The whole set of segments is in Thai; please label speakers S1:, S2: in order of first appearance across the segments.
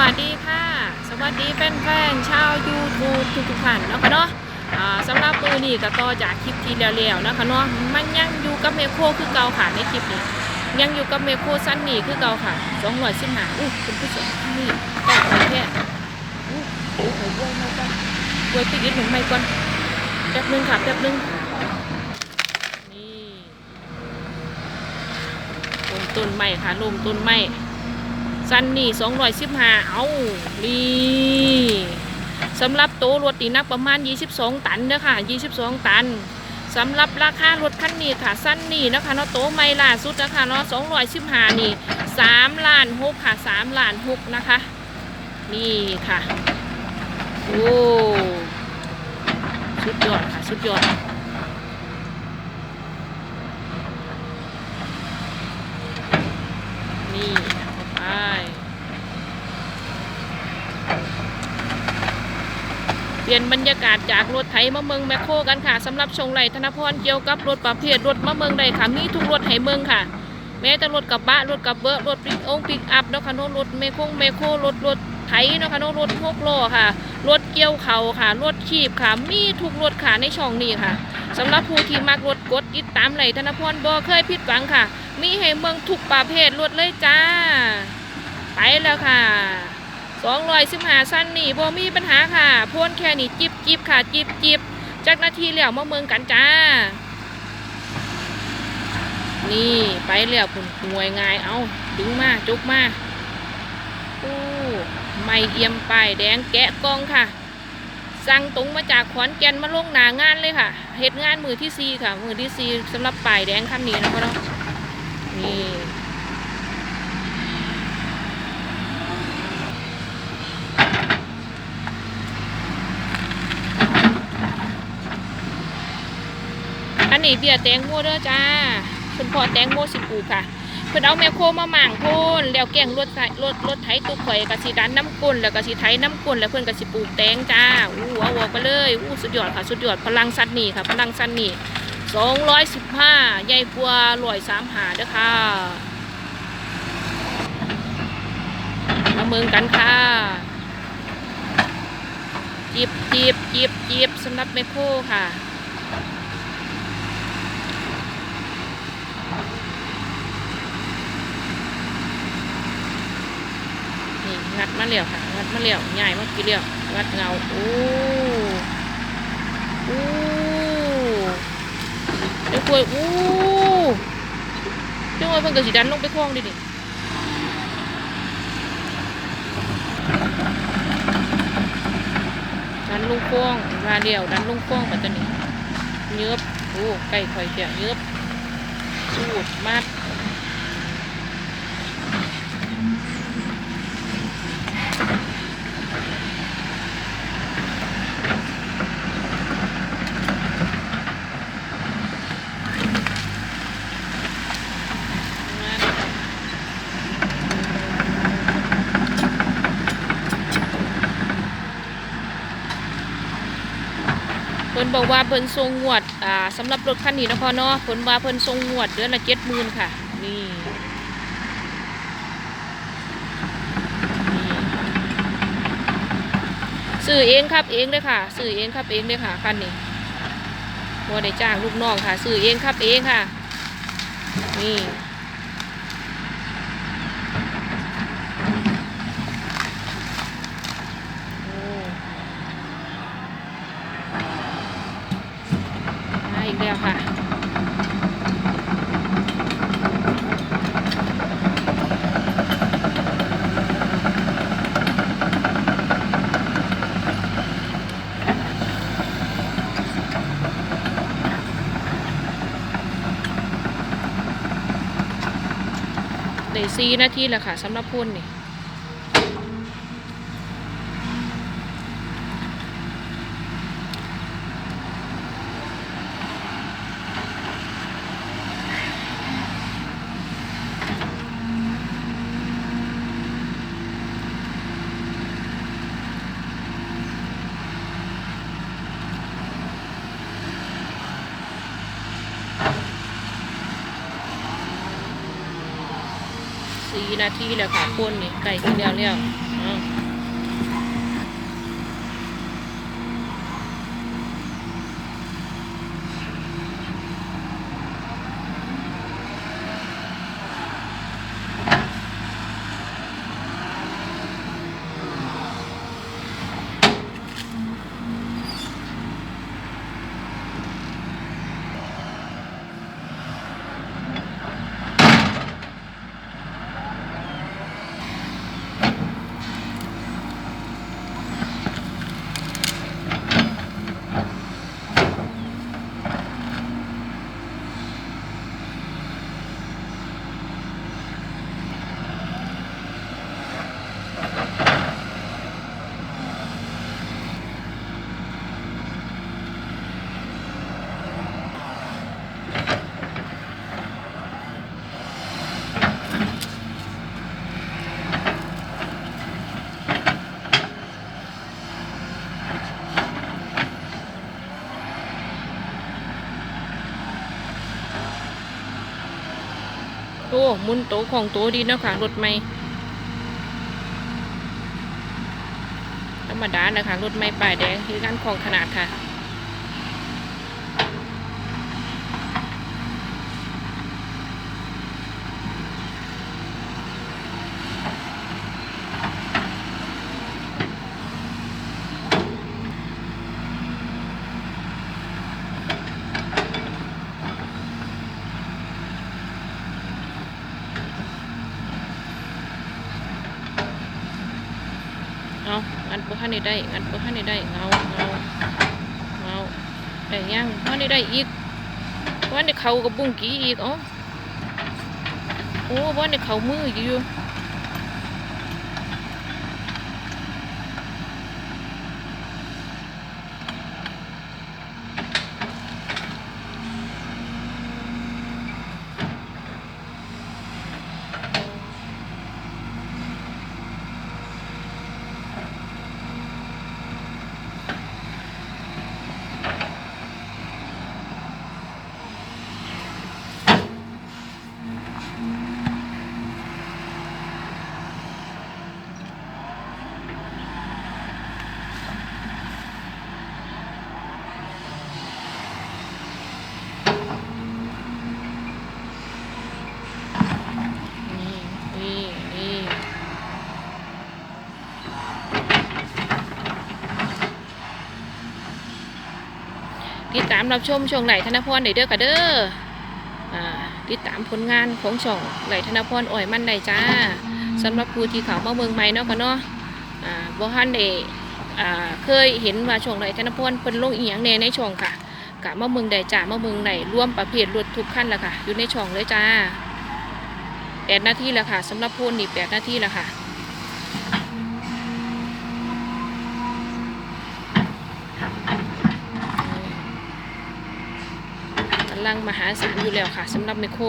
S1: วัสดีค่ะ สวัสดีแฟนๆชาว YouTube ทุกๆท่านนะคะเนาะสำหรับมือนี้ก็ต่อจากคลิปที่แล้วๆนะคะเนาะมันยังอยู่กับเมโคคือเก่าค่ะในคลิปนี้ ยังอยู่กับเมโคสั้นนี่คือเก่าค่ะสองร้อยสิบหาอู้คุณผู้ชมนี่ใกล้ไปแค่อู้อู้หัวบวยมาก่อนบวยปิดอีกหนึ่งไม่ก่อนแป๊บนึงค่ะแป๊บนึงนี่ลมต้นไม้ค่ะลมต้นไม้ ซันนี่สองร้อยสิบห้าเอานี่สำหรับโตรถนี่นักประมาณ 22 ตันเด้อค่ะ 22 ตันสำหรับราคารถคันนี้ค่ะสั้นนี่นะคะเนาะโตไม่ล่าสุดนะคะเนาะ215นี่3ล้าน6ค่ะ3ล้าน6นะคะ นี่ค่ะ โอ้ สุดยอดค่ะ สุดยอด นี่เอาไป เป ลี่ยนบรรยากาศจากรถไถมาเมืองแมคโครกันค่ะสำหรับชงไหลธนพรเกี่ยวกับรถประเภทรถมาเมืองใดค่ะมีทุกรถไหเมืองค่ะ แม้แต่รถกระบะรถกระเบะรถปิกองปิกอัพเนาะค่ะเนาะรถเมคงเมโครรถรถไถเนาะค่ะเนาะรถหกล้อค่ะ รถเกี่ยวเข่าค่ะ รถขีบค่ะมีทุกรถค่ะในช่องนี้ค่ะสำหรับผู้ที่มักรถกดติดตามไหลธนพรบ่เคยผิดหวังค่ะ มีให้เมืองทุกประเภทรถเลยจ้า ไปแล้วค่ะ สองร้อยสิบหาสั้นนี่บ่มีปัญหาค่ะพ่นแค่นี้จิบจิบค่ะจิบจิบจากนาทีแล้วมาเมืองกันจ้า นี่ไปแล้วคุณหวยง่ายเอาดึงมาจุกมาอู้ไม่เอี่ยมไปแดงแกะกองค่ะ สั่งตรงมาจากขอนแก่นมาลงหนางานเลยค่ะเหตุงานมือที่ซีค่ะ มือที่ซีสำหรับป้ายแดงคันนี้นะพ่อเนาะนี่ นนี้เบียแตงโมเด้อจ้าคุณพ่อแตงโมสิปูค่ะเพิ่นเอาแมคโครมาหม่างโพนแล้วแกงรถไถรถรถไถตุกข่อยกับสีดันน้ำก้นแล้วก็สีไถน้ำก้นแล้วเพิ่นก็สิปลูกแตงจ้าอู้เอาออกไปเลยอู้สุดยอดค่ะสุดยอดพลังสันนี่ค่ะพลังสันนี่สองร้อยสิบห้าใหญ่ปัวลอยสามหาเด้อค่ะมาเมืองกันค่ะจีบจีบจีบจีบสำหรับแมคโครค่ะ นี่งัด มาเลี้ยวค่ะงัดมาเลี้ยวใหญ่มากกี่เลี้ยวงัดเงาโอ้โอ้เดี๋ยวคุยโอ้เดี๋ยวเพิ่งกระสีดันลงไปคลองดินี่ดันลงคลองมาเลี้ยวดันลงคลองปัตตานีเยือบโอ้ไก่ข่อยเจียเยือบสูดมัด เพิ่น บอกว่าเพิ่นทรงงวดอ่าสำหรับรถคันนี้นะพ่อเนาะเพิ่นว่าเพิ่นทรงงวดเดือนละเจ็ดหมื่นค่ะนี่นี่ซื้อเองครับเองเลยค่ะซื้อเองครับเองเลยค่ะคันนี้บ่ได้จ้างลูกน้องค่ะซื้อเองครับเองค่ะ นี่โอ้ มาอีกแล้วค่ะ สี่นาทีแหละค่ะสำหรับพุ่นนี่ สี่ นาทีแล้วค่ะพ่นนี่ไก่ที่แล้วแล้วอ้าว ห มุนโตของโตดีเนาะค่ะรถใหม่ธรรมดานะคะรถใหม่ป้ายแดงคือกานของขนาดค่ะ เอา งัดบ่ทันได้ได้งัดบ่ทันได้ได้เงาเงาเงาได้ยังบ่ทันได้ได้อีกวันนี้เขากับบุ้งกี้อีกอ๋อโอ้วันนี้เขามืออยู่นี่นี่นี่ ติดตามรับชมช่องไหลธนพรได้เด้อค่ะเด้ออ่าติดตามผลงานของช่องไหลธนพรอ่อยมันได้จ้าสำหรับผู้ที่เขามาเมืองใหม่เนาะค่ะเนาะอ่าบ่ทันได้อ่าเคยเห็นว่าช่องไหลธนพรเพิ่นลงอีหยังแหน่ในช่องค่ะกะมาเมืองใดจ้ามาเมืองไหนร่วมประเภทรถทุกขั้นละค่ะ อยู่ในช่องเลยจ้าแปดนาทีแล้วค่ะสำหรับพูนนี่แปดนาทีแล้วค่ะ ลังมหาศาลอยู่แล้วค่ะสำหรับไมโคร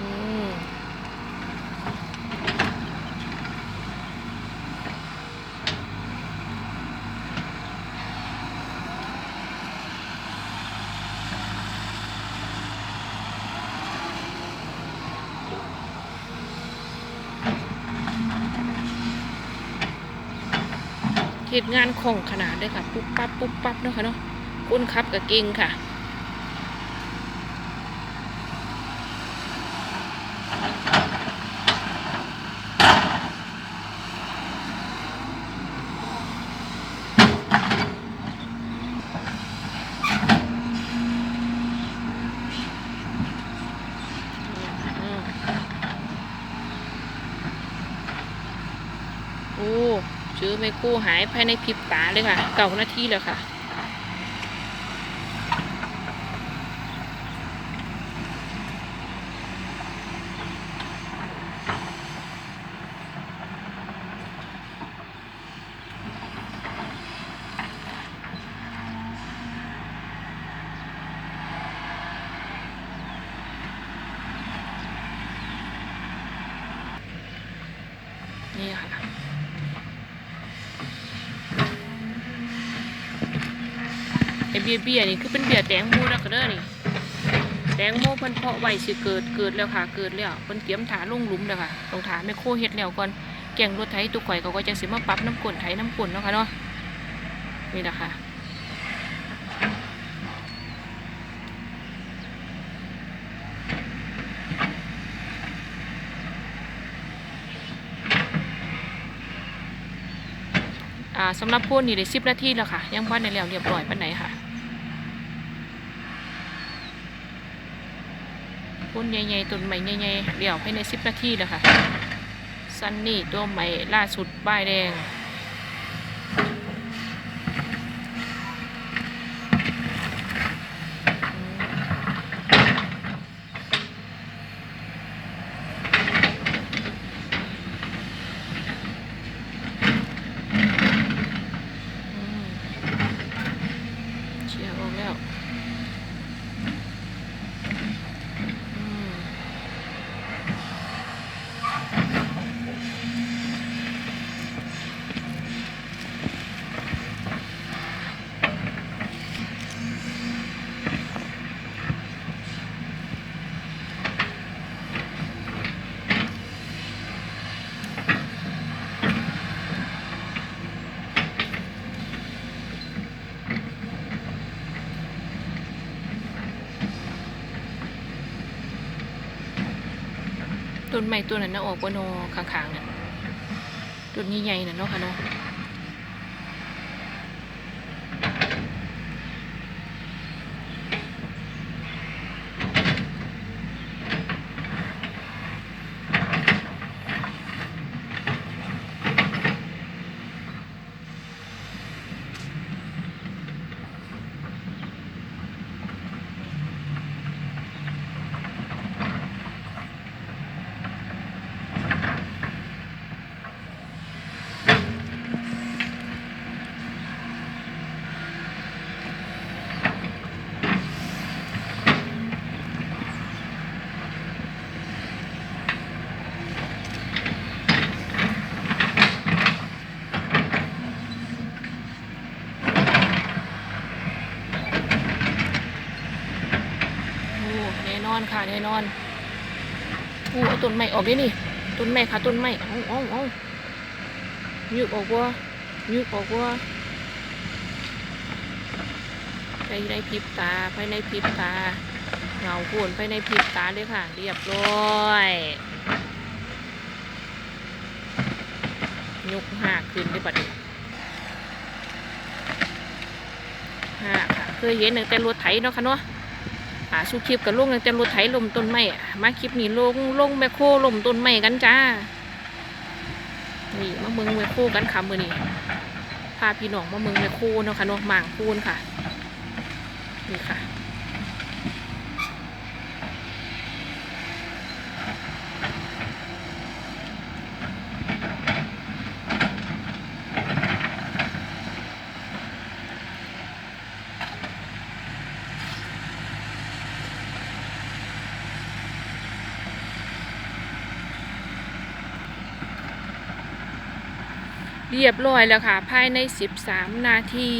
S1: อืม เหตุงานของขนาดเลยค่ะ ปุ๊บปั๊บปุ๊บปั๊บเนาะค่ะเนาะคนขับกับเก่งค่ะ อืมโอ้ ชื้อไม่กู้หายภายในพริบตาเลยค่ะ เก่านาทีแล้วค่ะ นี่ค่ะ ไอเบียเบียนี่คือเป็นเบียแตงโมแล้วก็เด้อนี่แตงโมเพิ่นเพาะไว้สิเกิดเกิดแล้วค่ะ เกิดแล้วเพิ่นเตรียมถาลงหลุมแล้วค่ะต้องถาแม่โคเฮ็ดแล้วก่อนแกงรถไถตุกข่อยเขาก็จังสิมาปรับน้ำกลนไถน้ำกลนเนาะค่ะเนาะนี่แหละค่ะ อ่าสำหรับพูนนี่ได้สิบนาทีแล้วค่ะ ยังบ้านในแล้วเรียบร้อยปานไหนค่ะพูนใหญ่ๆตุนใหม่ใหญ่ๆเดี่ยวภายในสิบนาทีแล้วค่ะซันนี่ตัวใหม่ล่าสุดป้ายแดงอืมเชียร์ออกแล้วอืม อ ต้นไม้ตัวนั้นนะออกบ่นอข้างๆน่ะต้นใหญ่ๆน่ะเนาะค่ะเนาะโอ้ แน่นอนค่ะแน่นอนโอ้เอาต้นไม้ออกดินี่ต้นไม้ค่ะต้นไม้เอาเอาเอายึกออกว่ายึกออกว่าภายในพริบตาภายในพริบตาเงาโคนภายในพริบตาเลยค่ะ เรียบร้อยยกหากขึ้นได้ปัดนี้าค่ะเคยเห็นตั้งแต่รถไถเนาะค่ะเนาะ อ่าสุคลิปกับลงยังจะรถไถลมต้นไม้อะมาคลิปนี้ลงลงแมคโครลมต้นไม้กันจ้านี่มาเมืองแมคโครกันค่ะมือนี้พาพี่น้องมาเมืองแมคโครเนาะค่ะเนาะหมางคูนค่ะนี่ค่ะ เรียบร้อยแล้วค่ะ ภายใน 13 นาที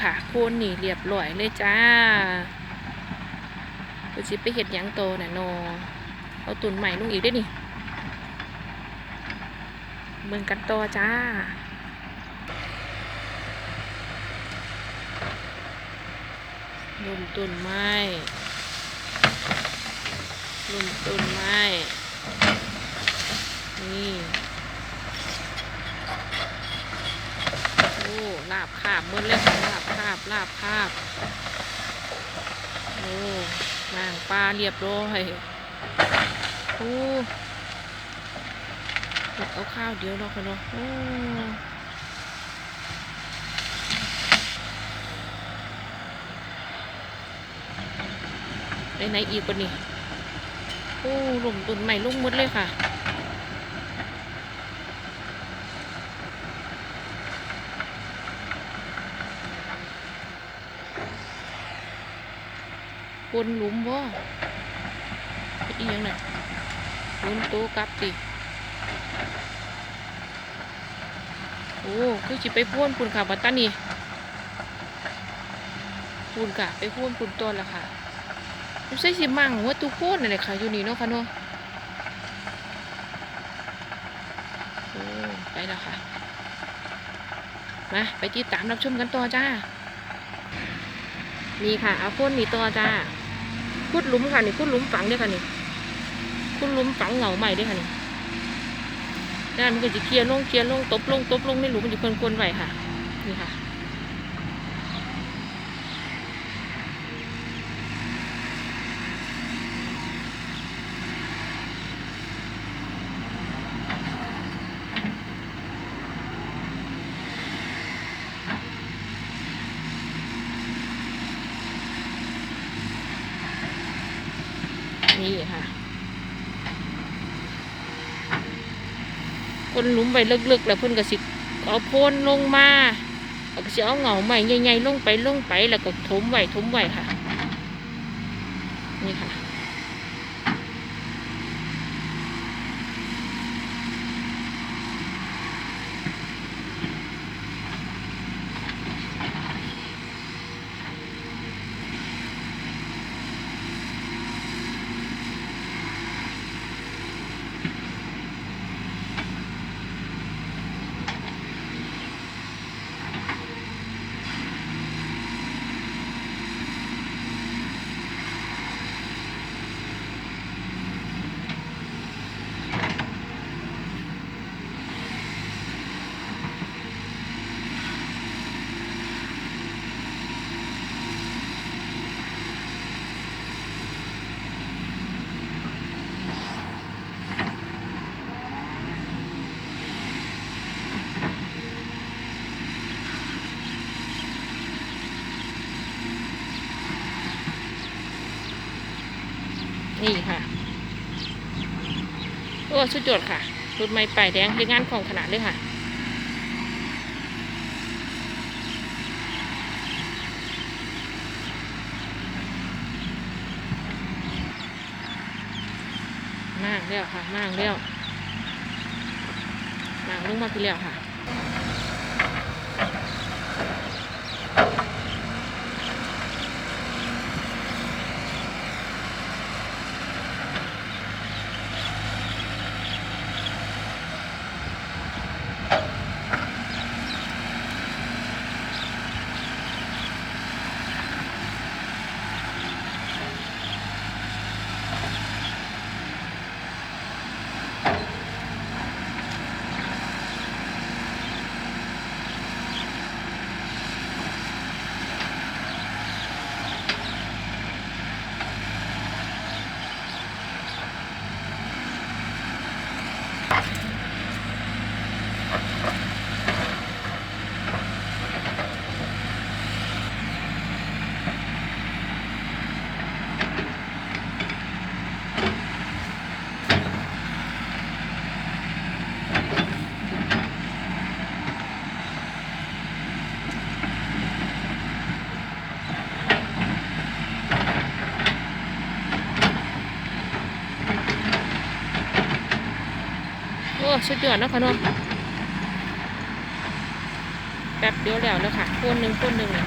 S1: ค่ะโคนนี่เรียบร้อยเลยจ้ากูสิไปเห็ดยังโตน่ะโนเอาตุนใหม่ลงอีกได้นี่เมืองกันโตจ้าลมต้นไม้ลมต้นไม้นี่ โอ้ ลาบคาบมืดเลยค่ะลาบคาบลาบคาบโอ้นางปลาเรียบร้อยโอ้เด็กเอาข้าวเดียวเนาะค่ะเนาะโอ้ไหนอีกปะนี่โอ้ลุมต้นใหม่ลงหมดเลยค่ะ คนหลุมบ่เฮ็ดอีหยังน่ะหลุมโตกลับติโอ้คือสิไปพ่นปุ่นค่ะบัตตานี่ปุ่นกะไปพ่นปุ่นต้นละค่ะไม่ใช่สิมั่งว่าตุพ่นอะไรค่ะอยู่นี่เนาะค่ะเนาะโอ้ไปแล้วค่ะมาไปติดตามรับชมกันต่อจ้านี่ค่ะเอาพ่นนี่ต่อจ้า ขุดหลุมค่ะนี่ขุดหลุมฝังด้วยค่ะนี่ขุดหลุมฝังเหงาใหม่ด้วยค่ะนี่ด้านมันก็จะเคลียร์ลงเคลียร์ลงตบลงตบลงในหลุมมันจะคนคนๆไว้ค่ะ นี่ค่ะ นี่ค่ะ ค นหลุมไปลึกๆ แล้วเพิ่นก็สิเอาโพนลงมาแล้วก็สิเอาเหงาใหม่ใหญ่ๆลงไปลงไปแล้วก็ถมไว้ถมไว้ค่ะ นี่ค่ะ สุดยอดค่ะรถไม้ป้ายแดงเป็นงานของขนาดเลยค่ะมากแล้วค่ะมากแล้วมากลงมาพี่แล้วค่ะ โอ้สุดยอดนะคะเนาะแป๊บเดียวแล้วแล้วค่ะคนหนึ่งคนหนึ่งเลย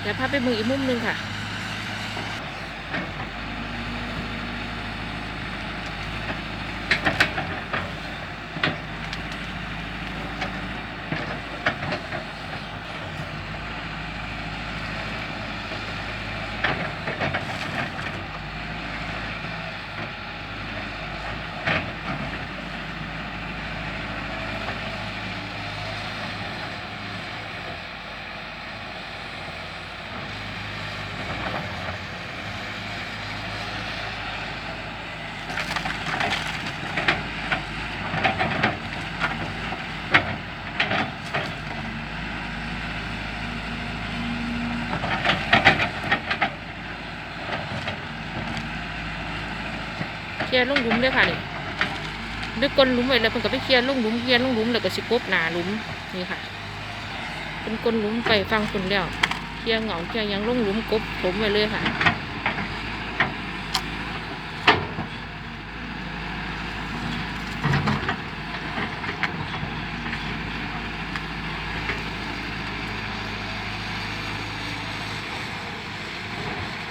S1: เดี๋ยวพาไปมืออีกมุมหนึ่งค่ะ ลียร์ลงหลุมเลยค่ะนี่ดึกก้นหลุมไว้แล้วเพิ่นก็ไปเคลียร์ลงหลุมเคลียร์ลงหลุมแล้วก็สิกบหนาหลุมนี่ค่ะ เป็นก้นหลุมไปฟังคนแล้วเคลียร์เหงาเคลียร์ยังลงหลุมกบผมไว้เลยค่ะ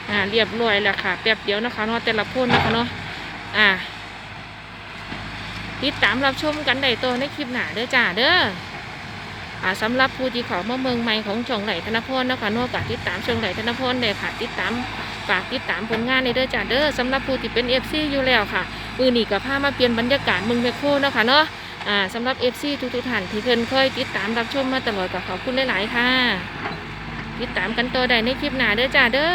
S1: อ่าเรียบร้อยแล้วค่ะ แป๊บเดียวนะคะเนาะแต่ละพ่นนะคะเนาะ อ่าติดตามรับชมกันได้ตัวในคลิปหน้าเด้อจ้าเด้ออ่าสำหรับผู้ที่เขามาเมืองใหม่ของช่องไหลธนพรนะคะเนากติดตามช่องไหลธนพรได้ค่ะติดตามฝากติดตามผลงานในเด้อจ้าเด้อสำหรับผู้ที่เป็นเอฟซีอยู่แล้วค่ะมือหนีกับพามาเปลี่ยนบรรยากาศเมืองแมคโครนะคะเนาะอ่าสำหรับเอฟซีทุกๆท่านที่เพิ่นเคยติดตามรับชมมาตลอดก็ขอบคุณหลายๆค่ะ ติดตามกันตัวใดในคลิปหน้าเด้อจ้าเด้อ